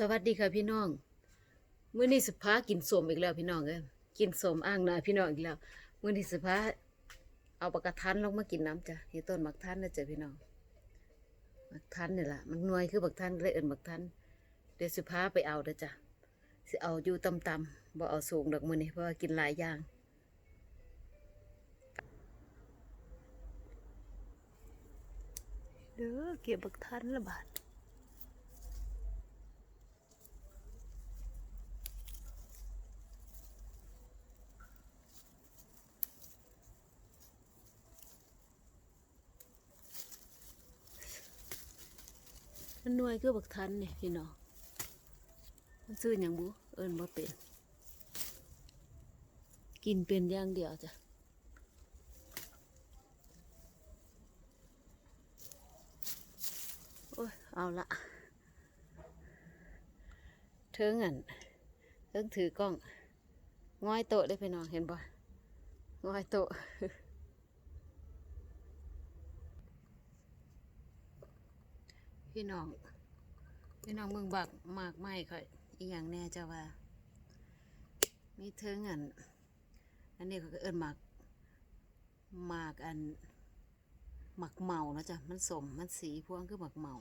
สวัสดีค่ะพี่น้องมื้อนี้สิพากินสมอีกแล้วพี่น้องเอ้ยกินสมอ่างนาพี่น้องอีกแล้วมื้อนี้สิพาเอาปากกาทันลงมากินน้ำจ้ะนี่ต้นบักทันนะจ้ะพี่น้องบักทันนี่ล่ะมันนวยคือบักทันเลยเอิ้นบักทันเดี๋ยวสิพาไปเอาเด้อจ้ะสิเอาอยู่ต่ำๆบ่เอาสูงดอกมื้อนี้เพราะว่ากินหลายอย่างเด้อเก็บบักทันละบาท หน่วยคือบักทันเนี่ยพี่น้องมันซื้ออย่างบุเอิญบ่เป็นกินเป็นอย่างเดียวจ้ะโอ้ยเอาละเทิงอันเทิงถือกล้องง้อยโตได้อพี่น้องเห็นบ่ง้อยโต พี่น้อง พี่น้องเมืองบักมากไม่ค่ะอีกอย่างแน่เจ้าว่า มีเทิงอัน อันนี้เขาก็เอิ้นหมากหมากอันหมักเมานะจ๊ะมันสมมันสีพวงคือหมักเมา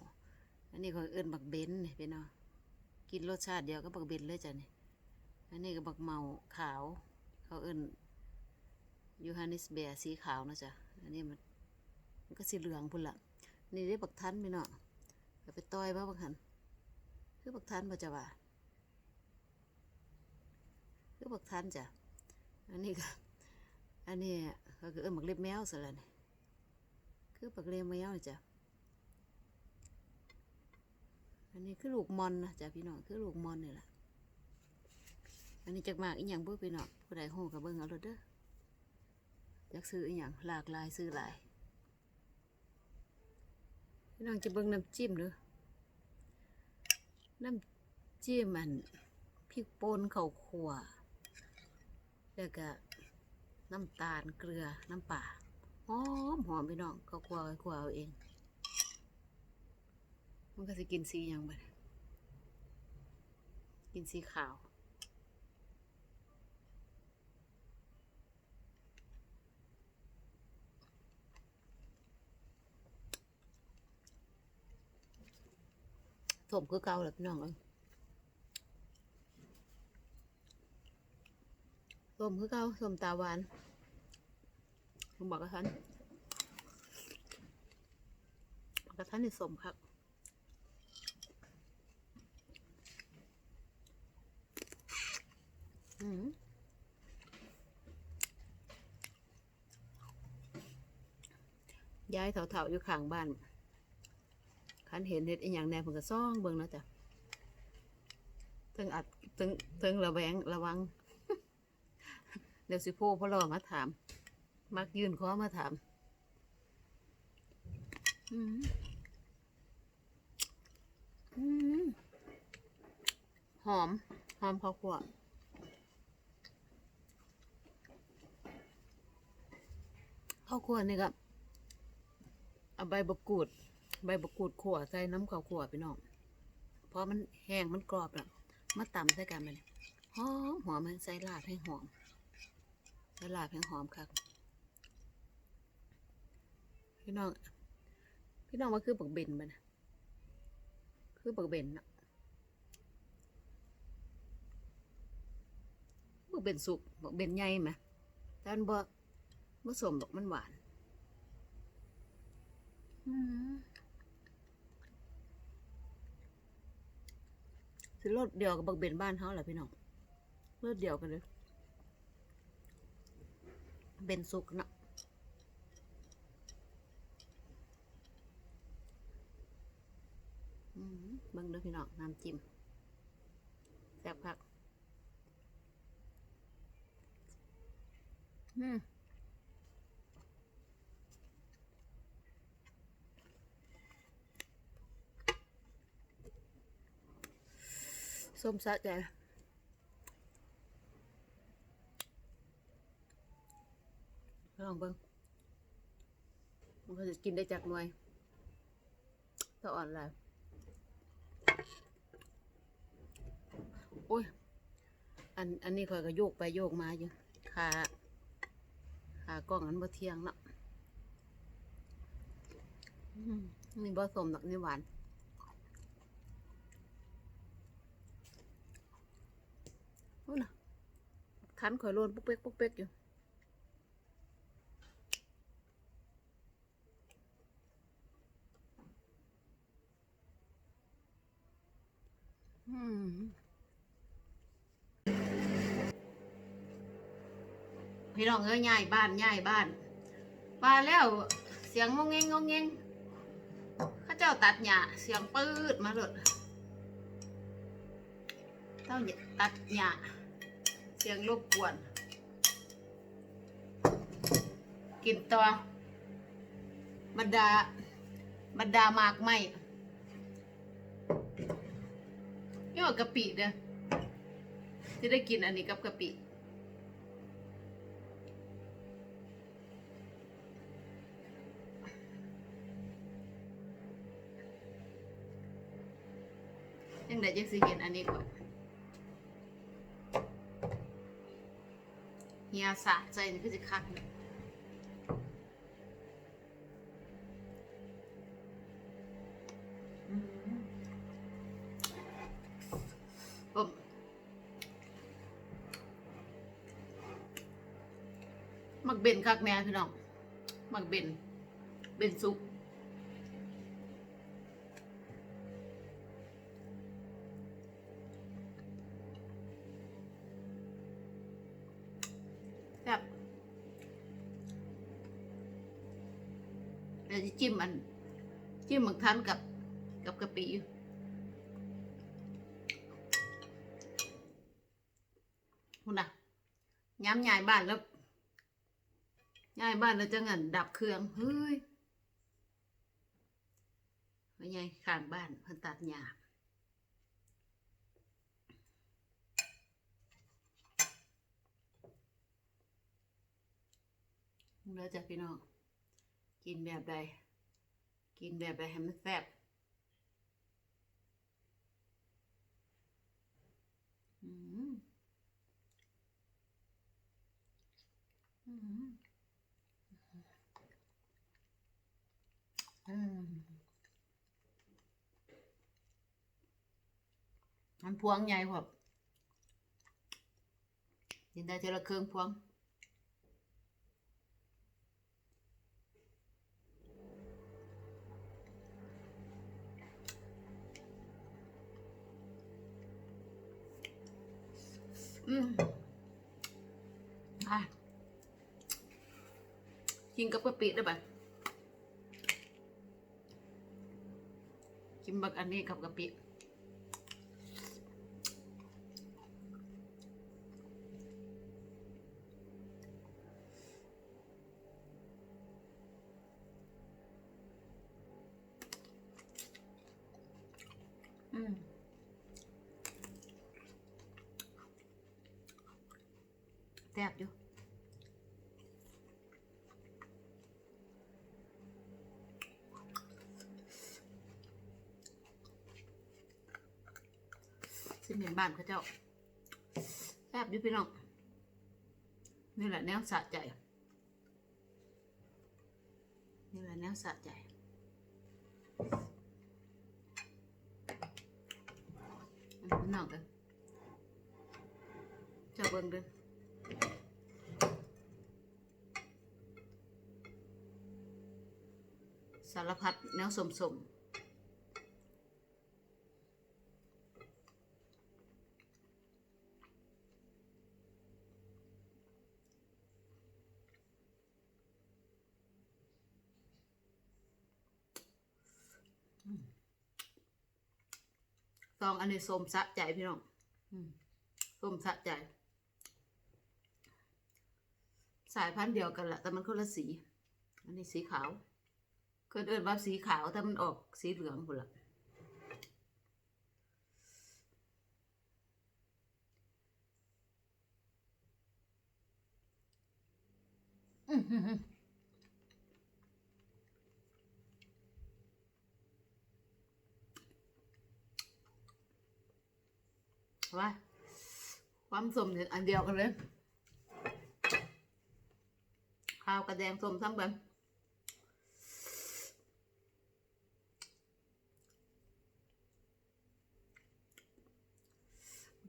อันนี้เขาเอิ้นบักเบนเนี่ยพี่น้องกินรสชาติเดียวก็บักเบนเลยจ้ะนี่อันนี้ก็บักเมาขาว เขาเอิ้นยูฮานิสเบียสีขาวนะจ๊ะ อันนี้มันมันก็สีเหลืองพุ่นละนี่ได้บักทันพี่น้องาไปต้อยบ้าบักหันคือบักทันบ่จะว่าคือบักทันจ้ะอันนี้ก็อันนี้ก็คือเอิ้นบักเล็บแมวซะแล้วนี่คือบักเล็บแมวนี่จ้ะอันนี้คือลูกมอนนะจ้ะพี่น้องคือลูกมอนนี่แหละอันนี้จากมากอีหยังเบิ่พี่น้องผู้ใดฮู้ก็เบิ่งเอาโลดเด้ออยากซื้ออีหยังหลากหลายซื้อหลาย พี่น้องจะเบิ่งน้ำจิ้มเด้อน้ำจิ้มมันพริกป่นข้าวคั่วแล้วก็น้ำตาลเกลือน้ำปลาหอมหอมพี่น้องข้าวคั่วข้าวคั่วเอาเอง มันก็จะกินสีอย่างบัดกินสีขาว ส มคือเก่าแหละพี่น้องเอ้ยสมคือเก่าสมตาหวานผมบอกกับท่านบอกกับท่านนี่สมครับอืมย้ายเถาๆอยู่ข้างบ้าน คันเห็นเห็ดอีหยังแหน่ผมก็ซ่องเบิ่งเนาะจ้ะถึงอัดถึงถึงระแวงระวัง เดี๋ยวสิโพพ่อรอมาถาม มักยืนคอมาถามอืมอืมหอม หอมข้าวคั่วข้าวคั่วนี่ก็เอาใบมะกรูด ใบมะกรูดขั่วใส่น้ำข้าวขั่วพี่น้องเพราะมันแห้งมันกรอบแล้วมาตำใส่กันมันหอมหอมมันใส่ลาบให้หอมใส่ลาบให้หอมครับพี่น้อง พี่น้องว่าคือบักเบนมันะคือบักเบนนะบักเบนสุกบักเบนใหญ่ไหมแต่มันบ่ผสมดอกมันหวาน อืม สิรสเดียวกับบักเบนบ้านเขาแหละพี่น้องรสเดียวกันเลยเบนสุกนะเบิ่งเด้อพี่น้องน้ำจิ้มแซ่บคักอืม ส้มสะใจลองเบิ้งมันก็จะกินได้จากหน่วยถ้าอ่อนแล้วโอ้ย อัน อันนี้ข่อยก็โยกไปโยกมาอยู่ขาขากล้องอันบ่เที่ยงเนาะอืมนี่บ่สมดอกนี่หวาน โอ้น่ะคันข่อยโลนปุ๊กเป๊กปุ๊กเป๊กอยู่อืมพี่น้องเอ้ยย้ายบ้านย้ายบ้านมาแล้วเสียงงงเงงงงเงงข้าเจ้าตัดหญ้าเสียงปืดมาเลย เต้าตัดหญ้าเสียงรบกวน กินต่อบรรดาบรรดามากไมนี่ว่ากะปิเด้อที่ได้กินอันนี้กับกะปิยังได้ยังสิเห็นอันนี้ก่อน ฮียสะใจนี่คือจะคักเนี่ยอืมผมมักเบนคักแม่พี่น้อง มักเบน เบนซุป แบบเดี๋ยวจะจิ้มอัน จิ้มหมึกทันกับกับกะปิอยู่คุณน่ะย้ำยายบ้านแล้วยายบ้านแล้วจะเงินดับเครื่องเฮ้ยไม่ไงข้างบ้านเพิ่นตัดหญ้าแล้วจ้ะพี่น้อง กินแบบใด กินแบบใดให้มันแซ่บอืมอืมอืมมันพวงใหญ่ครับกินได้ทีละเครื่องพวง อืมอะกินกับกะปิได้ปะกินบักอันนี้กับกะปิอืม แซ่บอยู่สิ เห็นบ้านเขาเจ้าแซ่บอยู่พี่น้องนี่แหละแนวสะใจนี่แหละแนวสะใจอันนี้พี่น้องกันเจะเบิ่งเด้อสารพัดแนวสมส องอันนี้สมสะใจพี่น้องสมสะใจ สายพันธุ์เดียวกันแหละแต่มันคนละสี อันนี้สีขาวเกิดเอินว่าสีขาวแต่มันออกสีเหลืองพุ่นละอือ ว่าความสมเนี่ยอันเดียวกันเลย ข้าวกระแดงส้มซ้ำกัน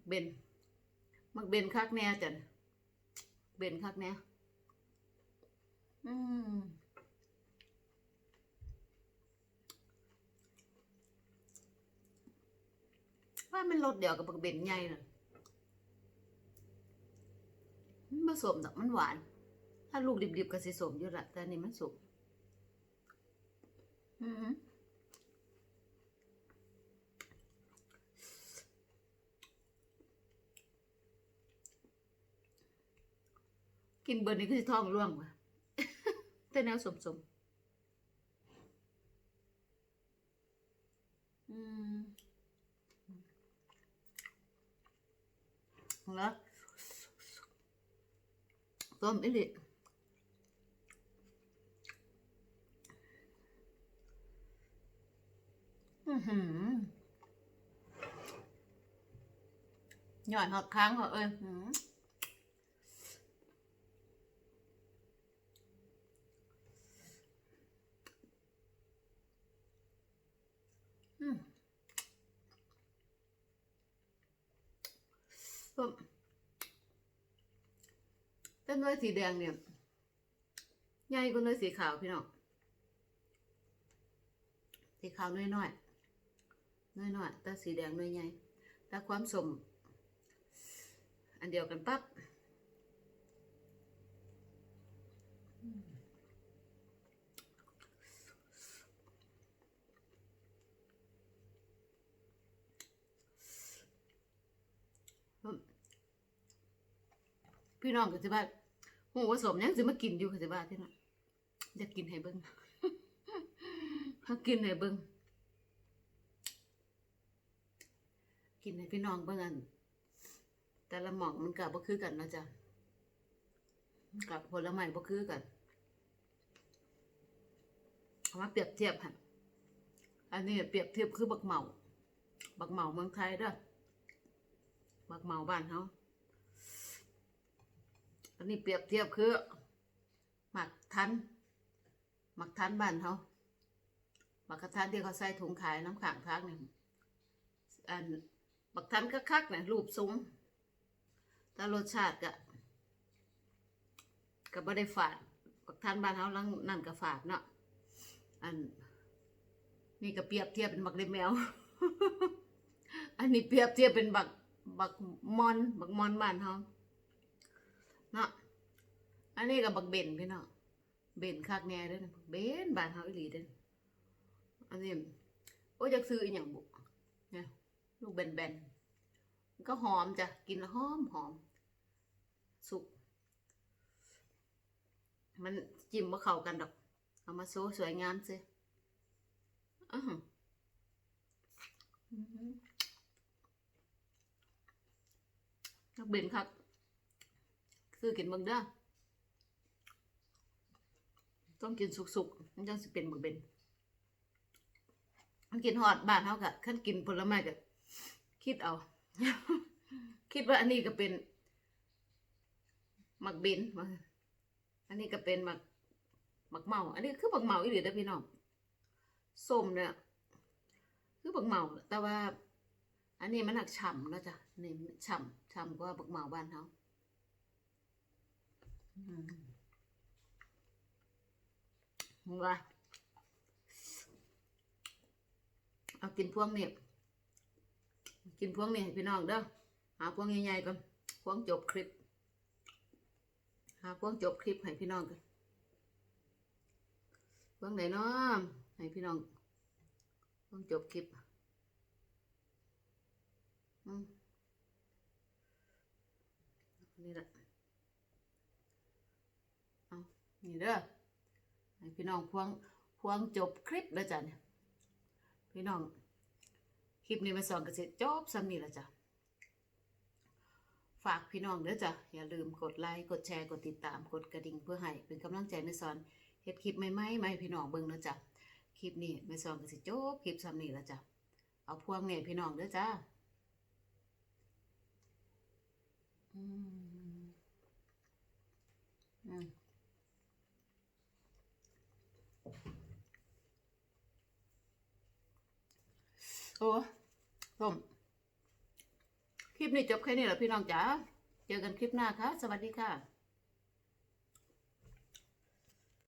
เบนมักเบนคักแน่จันเบนคักแน่อืม ว่ามันรสเดียวกับบักเบนใหญ่น่ะมันผสมดอกมันหวาน ถ้าลูกดิบๆก็สิสมอยู่ละแต่นี่มันสุกอือกินเบิร์นนี่ก็จะท้องร่วงว่ะแต่แนวสมสมๆอืม แล้วต้มอีหลิอือหือหย่อนหอดค้างเหรอเอ้ยหืออืมส้มแต่เนยสีแดงเนี่ยใหญ่กว่าเนยสีขาวพี่น้องสีขาวน้อยน้อยน้อยน้อยแต่สีแดงน้อยใหญ่แต่ความสมอันเดียวกันปั๊บ พี่น้องก็สิว่าหูผสมยังสิมากินอยู่ก็สิว่าที่นั่นอยากกินให้เบิ่งถ้ากินให้เบิ่งกินให้พี่น้องเบิ่งอันแต่ละหมองมันกับบ่คือกันนะจ๊ะกับผลไม้บ่คือกันเอามาเปรียบเทียบค่ะอันนี้เปรียบเทียบคือบักเหมา บักเหมาเมืองไทยเด้อบักเหมาบ้านเฮา อันนี้เปรียบเทียบคือ หมักทัน หมักทันบ้านเฮาบักกะทันที่เขาใส่ถุงขายน้ำขังพักเนี่ยอันบักทันคักๆเนี่ยรูปสูงแต่รสชาติก็ก็บ่ได้ฝาดบักทันบ้านเฮาลังนั่นก็ฝาดเนาะอันนี่ก็เปรียบเทียบเป็นบักเล็บแมว อันนี้เปรียบเทียบเป็นบักบักมอนบักมอนบ้านเฮา เนาะอันนี้ก็บักเบนพี่เนาะเบนคักแน่เด้อนะเบนบานเฮาอีหลีเด้ออันนี้โอ้ยอยากซื้ออีกอย่างบุเนี่ยลูกแบนๆมันก็หอมจ้ะกินแล้วหอมหอมสุก มันจิ้มมาเข้ากันดอก เอามาโซ่สวยงามสิอื้อหืออื้อหือนักเบนครับ ซื้อกินเบิ่งเด้อต้องกินสุกๆมันจังสิเป็นบักเบนมันกินฮอดบ้านเฮากะขั้นกินผลไม้กะคิดเอา คิดว่าอันนี้ก็เป็นหมักเบนอันนี้ก็เป็นหมักหมักเมา อันนี้คือหมักเมาอีหลีเด้อพี่น้องส้มเนี่ยคือหมักเมาแต่ว่า อันนี้มันหนักฉ่ำแล้วจ้ะนี่ฉ่ำฉ่ำกว่าหมักเมาบ้านเฮา ว่าเอากินพวงเนี่กินพวงเนี่ให้พี่น้องเด้อหาพวงใหญ่ๆก่อนพวงจบคลิป หาพวงจบคลิปให้พี่น้องกันพวงไหนเนาะให้พี่น้องพวงจบคลิปอืมนี่แหละเอา นี่เด้อให้พี่น้องพวงพวงจบคลิปแล้วจ้ะเนี่ยพี่น้องคลิปนี้มาสอนกันเสร็จบซ้ำนี่ละจ้ะฝากพี่น้องเด้อจ้ะอย่าลืมกดไลค์กดแชร์กดติดตามกดกระดิ่งเพื่อให้เป็นกำลังใจในสอนเฮ็ดคลิปใหม่ๆมาให้พี่น้องเบิ่งนะจ้ะคลิปนี้มาสอนกันสิจบคลิปซ้ำนี่ละจ้ะเอาพวงเนี่ยพี่น้องเด้อจ้าอืมอืม โอ้ส้มคลิปนี้จบแค่นี้แหละพี่น้องจ๋า เจอกันคลิปหน้าค่ะ สวัสดีค่ะ